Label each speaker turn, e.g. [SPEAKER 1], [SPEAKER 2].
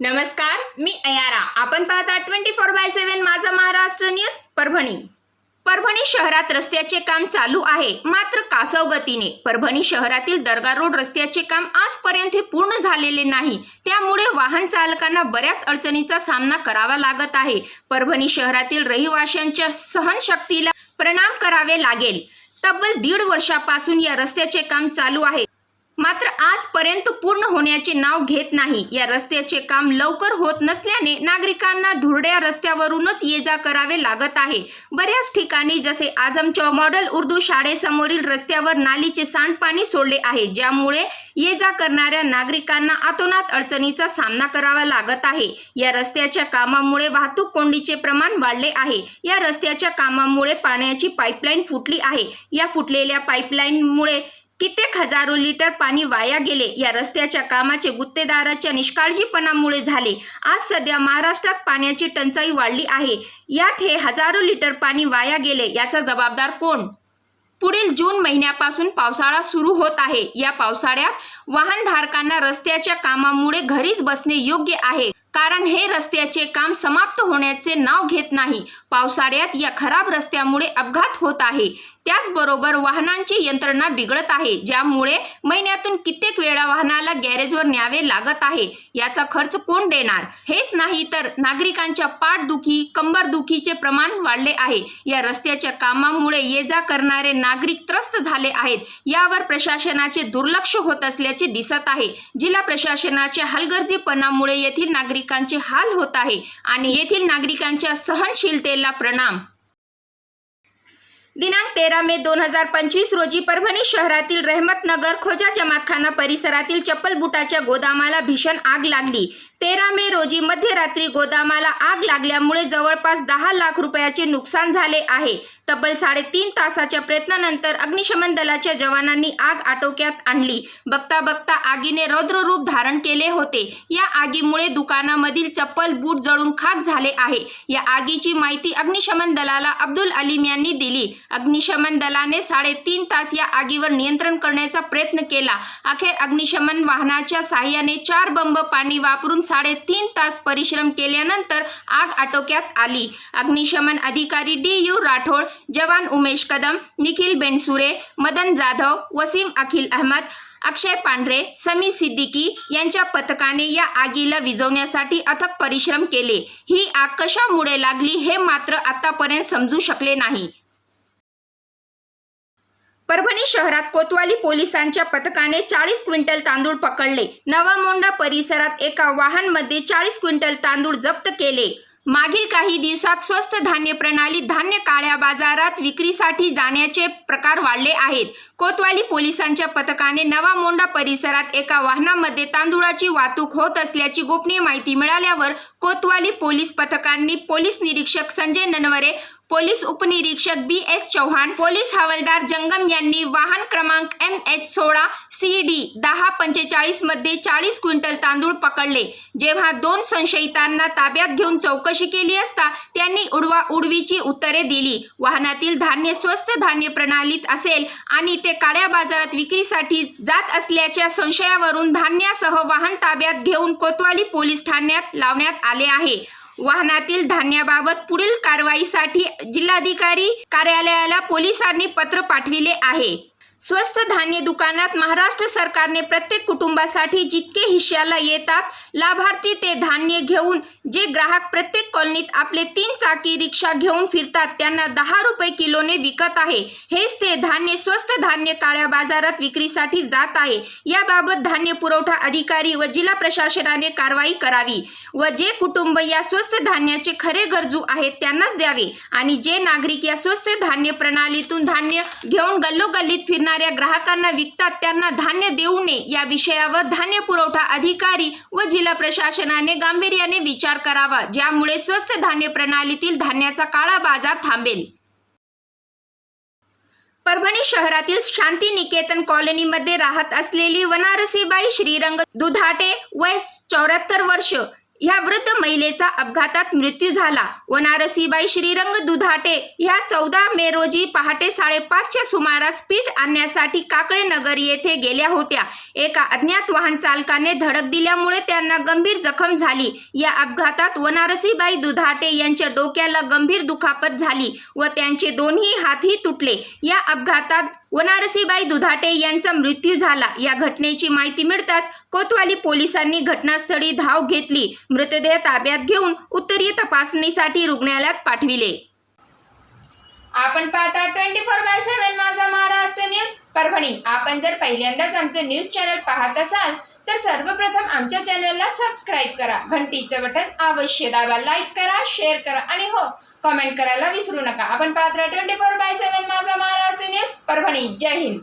[SPEAKER 1] नमस्कार मी अयारा. आपण पाहता ट्वेंटी फोर बाय सेव्हन माझा महाराष्ट्र न्यूज परभणी. परभणी शहरात रस्त्याचे काम चालू आहे मात्र कासव गतीने परभणी शहरातील दर्गा रोड रस्त्याचे काम आजपर्यंत पूर्ण झालेले नाही. त्यामुळे वाहन चालकांना बऱ्याच अडचणीचा सामना करावा लागत आहे. परभणी शहरातील रहिवाशांच्या सहनशक्तीला प्रणाम करावे लागेल. तब्बल दीड वर्षापासून या रस्त्याचे काम चालू आहे. मात्र आजपर्यंत पूर्ण होण्याचे नाव घेत नाही. या रस्त्याचे काम लवकर होत नसल्याने नागरिकांना धुरड्या रस्त्यावरूनच ये जा करावे लागत आहे. बऱ्याच ठिकाणी जसे आझम चौ मॉडेल उर्दू शाळेसमोरील रस्त्यावर नालीचे सांडपाणी सोडले आहे ज्यामुळे ये जा करणाऱ्या नागरिकांना आतोनात अडचणीचा सामना करावा लागत आहे. या रस्त्याच्या कामामुळे वाहतूक कोंडीचे प्रमाण वाढले आहे. या रस्त्याच्या कामामुळे पाण्याची पाईपलाईन फुटली आहे. या फुटलेल्या पाईपलाईनमुळे कित्येक हजारो लिटर पाणी वाया गेले. या रस्त्याच्या कामाचे गुत्तेदाराच्या निष्काळजीपणामुळे झाले. आज सध्या महाराष्ट्रात पाण्याची टंचाई वाढली आहे. यात हे हजारो लिटर पाणी वाया गेले याचा जबाबदार कोण? पुढील जून महिन्यापासून पावसाळा सुरू होत आहे. या पावसाळ्यात वाहनधारकांना रस्त्याच्या कामामुळे घरीच बसणे योग्य आहे. कारण हे रस्त्याचे काम समाप्त होण्याचे नाव घेत नाही. पावसाळ्यात या खराब रस्त्यामुळे अपघात होत आहे. त्याचबरोबर वाहनांची यंत्रणा बिघडत आहे ज्यामुळे महिन्यातून कित्येक वेळा वाहनाला गॅरेजवर न्यावे लागत आहे. याचा खर्च कोण देणार? हेच नाही तर नागरिकांच्या पाठदुखी कंबरदुखीचे प्रमाण वाढले आहे. या रस्त्याच्या कामामुळे ये जा करणारे नागरिक त्रस्त झाले आहेत. यावर प्रशासनाचे दुर्लक्ष होत असल्याचे दिसत आहे. जिल्हा प्रशासनाच्या हलगर्जीपणामुळे येथील नागरिकांचे हाल होत आहे आणि येथील नागरिकांच्या सहनशीलतेला प्रणाम. दिनांक तेरा मे दोन हजार पंचवीस रोजी परभणी शहरातील रहमतनगर खोजा जमातखाना परिसरातील चप्पल बुटाच्या गोदामाला भीषण आग लागली. तेरा मे रोजी मध्यरात्री गोदामाला आग लागल्यामुळे जवळपास दहा लाख रुपयाचे नुकसान झाले आहे. तब्बल साडेतीन तासाच्या प्रयत्नानंतर अग्निशमन दलाच्या जवानांनी आग आटोक्यात आणली. बघता बघता आगीने रौद्ररूप धारण केले होते. या आगीमुळे दुकानामधील चप्पल बूट जळून खाक झाले आहे. या आगीची माहिती अग्निशमन दलाला अब्दुल अलीम यांनी दिली. अग्निशमन दलाने साडेतीन तास या आगीवर नियंत्रण करण्याचा प्रयत्न केला. अखेर अग्निशमन वाहनाच्या साह्याने चार बंब पाणी वापरून साडेतीन तास परिश्रम केल्यानंतर आग आटोक्यात आली. अग्निशमन अधिकारी डी यू राठोड जवान उमेश कदम निखिल बेंडसुरे मदन जाधव वसीम अखिल अहमद अक्षय पांढरे समी सिद्दीकी यांच्या पथकाने या आगीला विझवण्यासाठी अथक परिश्रम केले. ही आग कशामुळे लागली हे मात्र आतापर्यंत समजू शकले नाही. परभणी शहरात कोतवाली पोलिसांच्या पथकाने चाळीस क्विंटल तांदूळ पकडले. नवामोंडा परिसरात एका वाहनमध्ये चाळीस क्विंटल तांदूळ जप्त केले. मागील काही दिवसात स्वस्त धान्य प्रणाली धान्य काळ्या बाजारात विक्रीसाठी जाण्याचे प्रकार वाढले आहेत. कोतवाली पोलिसांच्या पथकाने नवामोंडा परिसरात एका वाहनामध्ये तांदूळाची वाहतूक होत असल्याची गोपनीय माहिती मिळाल्यावर कोतवाली पोलीस पथकांनी पोलीस निरीक्षक संजय ननवरे पोलीस उपनिरीक्षक बी एस चव्हाण पोलीस हवालदार जंगम यांनी वाहन क्रमांक एम एच सोळा सी डी दहा पंचेचाळीसमध्ये चाळीस क्विंटल तांदूळ पकडले. जेव्हा दोन संशयितांना ताब्यात घेऊन चौकशी केली असता त्यांनी उडवा उडवीची उत्तरे दिली. वाहनातील धान्य स्वस्त धान्य प्रणालीत असेल आणि ते काळ्या बाजारात विक्रीसाठी जात असल्याच्या संशयावरून धान्यासह वाहन ताब्यात घेऊन कोतवाली पोलीस ठाण्यात लावण्यात आले आहे. वाहनातील धान्याबाबत पुढील कारवाईसाठी जिल्हाधिकारी कार्यालयाला पोलिसांनी पत्र पाठविले आहे. स्वस्त धान्य दुकानात महाराष्ट्र सरकारने प्रत्येक कुटुंबासाठी जितके हिश्श्याला येतात लाभार्थी ते धान्य घेऊन जे ग्राहक प्रत्येक कॉलनीत आपले तीन चाकी रिक्षा घेऊन फिरतात त्यांना दहा रुपये किलोने विकत आहे. हेच ते धान्य स्वस्त धान्य काळ्या बाजारात विक्रीसाठी जात आहे. याबाबत धान्य पुरवठा अधिकारी व जिल्हा प्रशासनाने कारवाई करावी व जे कुटुंब या स्वस्त धान्याचे खरे गरजू आहेत त्यांनाच द्यावे आणि जे नागरिक या स्वस्त धान्य प्रणालीतून धान्य घेऊन गल्लोगल्लीत फिरणार करणाऱ्या ग्राहकांना विकतात त्यांना धान्य देऊ नये. या विषयावर धान्य पुरवठा अधिकारी व जिल्हा प्रशासनाने गांभीर्याने विचार करावा. ज्यामुळे स्वस्त धान्य प्रणालीतील धान्याचा काळा बाजार थांबेल. परभणी शहरातील शांती निकेतन कॉलनीमध्ये राहत असलेली वनारसीबाई श्रीरंग दुधाटे वय चौऱ्याहत्तर वर्ष ह्या वृद्ध महिलेचा अपघातात मृत्यू झाला. वनारसीबाई श्रीरंग दुधाटे ह्या चौदा मे रोजी पहाटे साडेपाचच्या सुमारास पीठ आणण्यासाठी काकडे नगर येथे गेल्या होत्या. एका अज्ञात वाहन चालकाने धडक दिल्यामुळे त्यांना गंभीर जखम झाली. या अपघातात वनारसीबाई दुधाटे यांच्या डोक्याला गंभीर दुखापत झाली व त्यांचे दोन्ही हातही तुटले. या अपघातात वनारसीबाई दुधाटे यांचा मृत्यू झाला. या घटनेची माहिती मिळताच कोतवाली पोलिसांनी घटनास्थळी धाव घेतली. मृतदेह ताब्यात घेऊन उत्तरीय तपासणीसाठी रुग्णालयात पाठविले. आपण पाहता ट्वेंटी फोर बाय सेव्हन माझा महाराष्ट्र न्यूज. परभणी. आपण जर पहिल्यांदाच आमचे न्यूज चॅनल पाहत असाल तर सर्वप्रथम आमच्या चॅनलला सबस्क्राईब करा. घंटीचं बटन अवश्य दाबा. लाईक करा शेअर करा. आणि हो कमेंट करायला विसरू नका. आपण पाहत twenty four by seven Majha Maharashtra news Parbhani. Jai Hind.